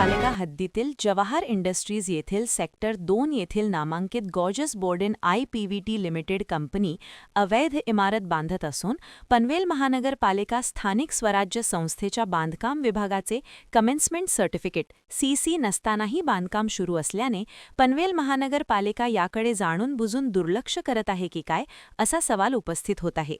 पालिका हद्दीतील जवाहर इंडस्ट्रीज येथील सेक्टर दोन येथील नामांकित gorgeous Bourdain I P V T limited company अवैध इमारत बांधत असून पनवेल महानगरपालिका स्थानिक स्वराज्य संस्थेच्या बांधकाम विभागाचे कमेन्समेंट सर्टिफिकेट सीसी नसतानाही बांधकाम सुरू असल्याने पनवेल महानगरपालिका याकडे जाणून बुजून दुर्लक्ष करत आहे की काय असा सवाल उपस्थित होत आहे.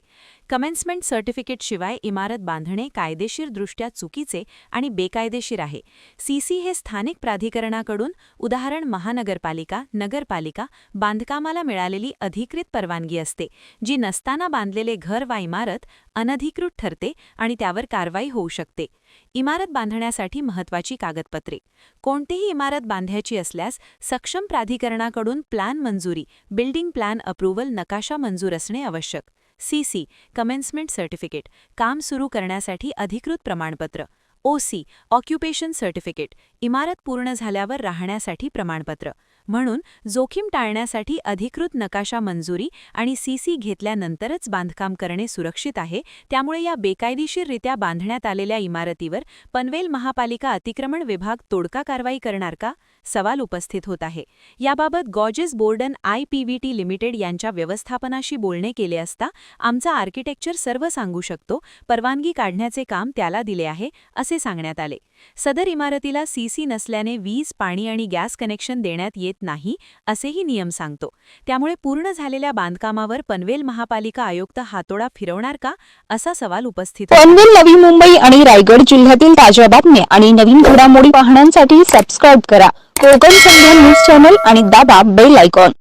कमेन्समेंट सर्टिफिकेटशिवाय इमारत बांधणे कायदेशीरदृष्ट्या चुकीचे आणि बेकायदेशीर आहे. सी सीसी हे स्थानिक प्राधिकरणाकडून उदाहरण महानगरपालिका नगरपालिका बांधकामाला मिळालेली अधिकृत परवानगी असते जी नसताना बांधलेले घर वा इमारत अनधिकृत ठरते आणि त्यावर कारवाई होऊ शकते. इमारत बांधण्यासाठी महत्त्वाची कागदपत्रे. कोणतीही इमारत बांधायची असल्यास सक्षम प्राधिकरणाकडून प्लॅन मंजुरी बिल्डिंग प्लॅन अप्रुव्हल नकाशा मंजूर असणे आवश्यक. सीसी कमेन्समेंट सर्टिफिकेट काम सुरू करण्यासाठी अधिकृत प्रमाणपत्र. ओसी ऑक्युपेशन सर्टिफिकेट इमारत पूर्ण झाल्यावर राहण्यासाठी प्रमाणपत्र. म्हणून जोखीम टाळण्यासाठी अधिकृत नकाशा मंजुरी आणि सीसी घेतल्यानंतरच बांधकाम करणे सुरक्षित आहे. त्यामुळे या बेकायदेशीररित्या बांधण्यात आलेल्या इमारतीवर पनवेल महापालिका अतिक्रमण विभाग तोडका कारवाई करणार का? सवाल उपस्थित होत आहे. याबाबत गॉजेस Borden I P V T limited यांच्या व्यवस्थापनाशी बोलणे केले असता आमचा आर्किटेक्चर सर्व सांगू शकतो. परवानगी काढण्याचे काम त्याला दिले आहे असे सांगण्यात आले. सदर इमारतीला सीसी नसल्याने वीज पाणी आणि गॅस कनेक्शन देण्यात येत नाही असेही नियम सांगतो. त्यामुळे पूर्ण झालेल्या बांधकामावर पनवेल महापालिका आयुक्त हातोडा फिरवणार का असा सवाल उपस्थित पनवेल नवी मुंबई आणि रायगड जिल्ह्यातील ताज्या बातम्या आणि नवीन घडामोडी पाहण्यासाठी सबस्क्राईब करा. कोकण संध्या न्यूज चॅनल आणि दाबा बेल आयकॉन.